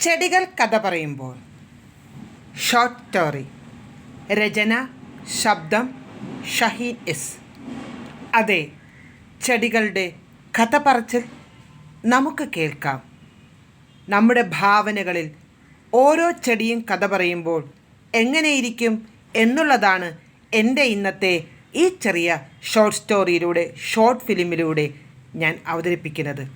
ചെടികൾ കഥ പറയുമ്പോൾ. ഷോർട്ട് സ്റ്റോറി രചന ശബ്ദം ഷഹീൻ എസ്. അതെ ചെടികളുടെ കഥ പറച്ചിൽ നമുക്ക് കേൾക്കാം. നമ്മുടെ ഭാവനകളിൽ ഓരോ ചെടിയും കഥ പറയുമ്പോൾ എങ്ങനെയിരിക്കും എന്നുള്ളതാണ് എന്റെ ഇന്നത്തെ ഈ ചെറിയ ഷോർട്ട് സ്റ്റോറിയിലൂടെ ഷോർട്ട് ഫിലിമിലൂടെ ഞാൻ അവതരിപ്പിക്കുന്നത്.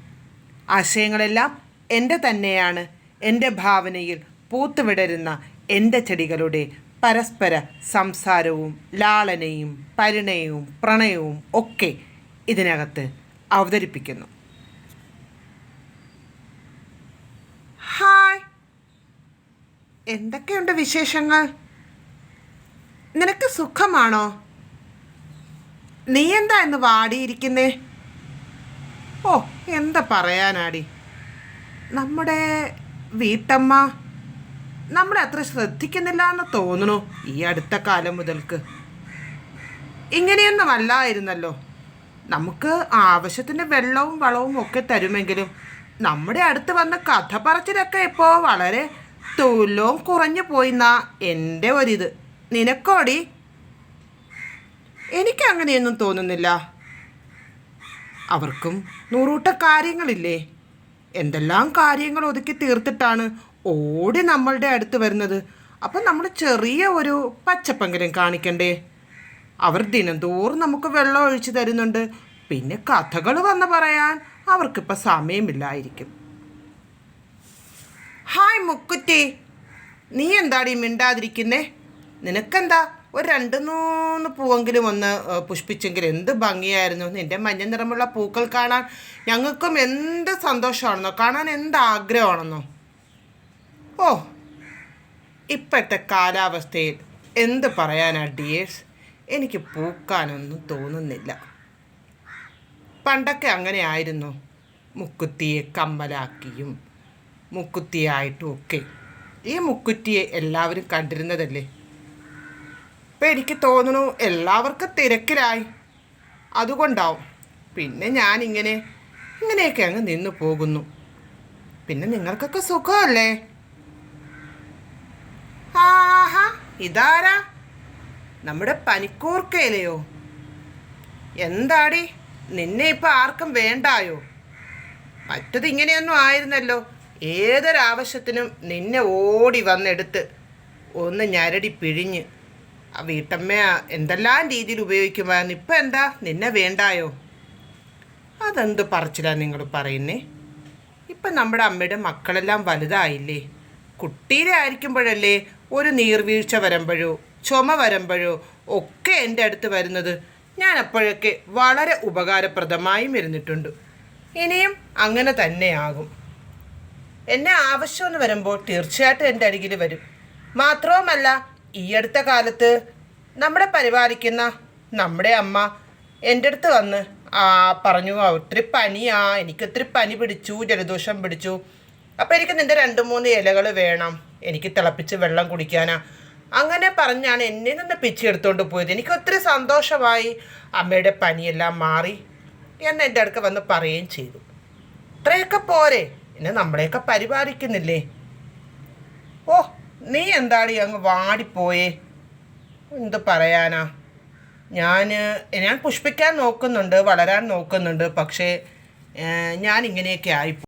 ആശയങ്ങളെല്ലാം എന്റെ തന്നെയാണ് എന്റെ ഭാവനയിൽ പൂത്തുവിടരുന്ന എന്റെ ചെടികളുടെ പരസ്പര സംസാരവും ലാളനയും പരിണയവും പ്രണയവും ഒക്കെ ഇതിനകത്ത് അവതരിപ്പിക്കുന്നു. ഹായ്. എന്തൊക്കെയുണ്ട് വിശേഷങ്ങൾ? നിനക്ക് സുഖമാണോ? നീ എന്താ ഇന്ന് വാടിയിരിക്കുന്നേ? ഓ എന്താ പറയാനാടി? നമ്മുടെ വീട്ടമ്മ നമ്മളെ അത്ര ശ്രദ്ധിക്കുന്നില്ല എന്ന് തോന്നുന്നു ഈ അടുത്ത കാലം മുതൽക്ക്. ഇങ്ങനെയൊന്നും അല്ലായിരുന്നല്ലോ. നമുക്ക് ആവശ്യത്തിന് വെള്ളവും വളവും ഒക്കെ തരുമെങ്കിലും നമ്മുടെ അടുത്ത് വന്ന കഥ പറച്ചിലൊക്കെ ഇപ്പോൾ വളരെ തുലവും കുറഞ്ഞു പോയിന്നാ എന്റെ ഒരിത്. നിനക്കോടി? എനിക്കങ്ങനെയൊന്നും തോന്നുന്നില്ല. അവർക്കും നൂറൂട്ട കാര്യങ്ങളില്ലേ? എന്തെല്ലാം കാര്യങ്ങൾ ഒതുക്കി തീർത്തിട്ടാണ് ഓടി നമ്മളുടെ അടുത്ത് വരുന്നത്? അപ്പം നമ്മൾ ചെറിയ ഒരു പച്ചപ്പെങ്കിലും കാണിക്കണ്ടേ? അവർ ദിനംതോറും നമുക്ക് വെള്ളം ഒഴിച്ചു തരുന്നുണ്ട്. പിന്നെ കഥകൾ വന്ന് പറയാൻ അവർക്കിപ്പോൾ സമയമില്ലായിരിക്കും. ഹായ് മുക്കുറ്റി. നീ എന്താടി മിണ്ടാതിരിക്കുന്നേ? നിനക്കെന്താ ഒരു രണ്ട് മൂന്ന് പൂവെങ്കിലും ഒന്ന് പുഷ്പിച്ചെങ്കിൽ എന്ത് ഭംഗിയായിരുന്നു. നിന്റെ മഞ്ഞ നിറമുള്ള പൂക്കൾ കാണാൻ ഞങ്ങൾക്കും എന്ത് സന്തോഷമാണെന്നോ കാണാൻ എന്ത് ആഗ്രഹമാണെന്നോ. ഓ ഇപ്പോഴത്തെ കാലാവസ്ഥയിൽ എന്ത് പറയാനാ ഡിയേഴ്സ്? എനിക്ക് പൂക്കാനൊന്നും തോന്നുന്നില്ല. പണ്ടൊക്കെ അങ്ങനെ ആയിരുന്നു. മുക്കുത്തിയെ കമ്മലാക്കിയും മുക്കുത്തിയായിട്ടും ഒക്കെ. ഈ മുക്കുറ്റിയെ എല്ലാവരും കണ്ടിരുന്നതല്ലേ? ഇപ്പം എനിക്ക് തോന്നുന്നു എല്ലാവർക്കും തിരക്കിലായി. അതുകൊണ്ടാവും. പിന്നെ ഞാനിങ്ങനെ ഇങ്ങനെയൊക്കെ അങ്ങ് നിന്ന് പോകുന്നു. പിന്നെ നിങ്ങൾക്കൊക്കെ സുഖമല്ലേ? ആഹാ ഇതാരാ? നമ്മുടെ പനിക്കൂർക്കയിലെയോ? എന്താടി നിന്നെ ഇപ്പം ആർക്കും വേണ്ടായോ? മറ്റത് ഇങ്ങനെയൊന്നും ആയിരുന്നല്ലോ. ഏതൊരാവശ്യത്തിനും നിന്നെ ഓടി വന്നെടുത്ത്. ഒന്ന് ഞരടി പിഴിഞ്ഞ്. ആ വീട്ടമ്മ എന്തെല്ലാം രീതിയിൽ ഉപയോഗിക്കുമായിരുന്നു? ഇപ്പം എന്താ? നിന്നെ വേണ്ടായോ? അതെന്ത് പറച്ചിലാണ് നിങ്ങൾ പറയുന്നേ? ഇപ്പം നമ്മുടെ അമ്മയുടെ മക്കളെല്ലാം വലുതായില്ലേ? കുട്ടിയിലെ ആയിരിക്കുമ്പോഴല്ലേ ഒരു നീർവീഴ്ച വരുമ്പോഴോ ചുമ വരുമ്പോഴോ ഒക്കെ എന്റെ അടുത്ത് വരുന്നത്. ഞാൻ അപ്പോഴൊക്കെ വളരെ ഉപകാരപ്രദമായും ഇരുന്നിട്ടുണ്ട്. ഇനിയും അങ്ങനെ തന്നെയാകും എന്നെ ആവശ്യമെന്ന് വരുമ്പോൾ തീർച്ചയായിട്ടും എന്റെ അരികിൽ വരും. മാത്രവുമല്ല ഈ അടുത്ത കാലത്ത് നമ്മളെ പരിപാലിക്കുന്ന നമ്മുടെ അമ്മ എന്റെ അടുത്ത് വന്ന് ആ പറഞ്ഞു "ആ, ഒത്തിരി പനിയാ എനിക്ക് ഒത്തിരി പനി പിടിച്ചു ജലദോഷം പിടിച്ചു. അപ്പോൾ എനിക്ക് നിന്റെ രണ്ട് മൂന്ന് ഇലകൾ വേണം. എനിക്ക് തിളപ്പിച്ച് വെള്ളം കുടിക്കാനാ. അങ്ങനെ പറഞ്ഞാണ് എന്നെ നിന്ന് പിച്ചെടുത്തോണ്ട് പോയത്. എനിക്ക് ഒത്തിരി സന്തോഷമായി അമ്മയുടെ പനിയെല്ലാം മാറി എന്ന് എന്റെ അടുക്ക വന്ന് പറയുകയും ചെയ്തു. ഇത്രയൊക്കെ പോരെ. എന്നെ നമ്മളെയൊക്കെ പരിപാലിക്കുന്നില്ലേ? ഓ നീ എന്താടി അങ്ങ് വാടിപ്പോയേ? എന്ത് പറയാനാ? ഞാൻ ഞാൻ പുഷ്പിക്കാൻ നോക്കുന്നുണ്ട് വളരാൻ നോക്കുന്നുണ്ട് പക്ഷേ ഞാൻ ഇങ്ങനെയൊക്കെ ആയിപ്പോ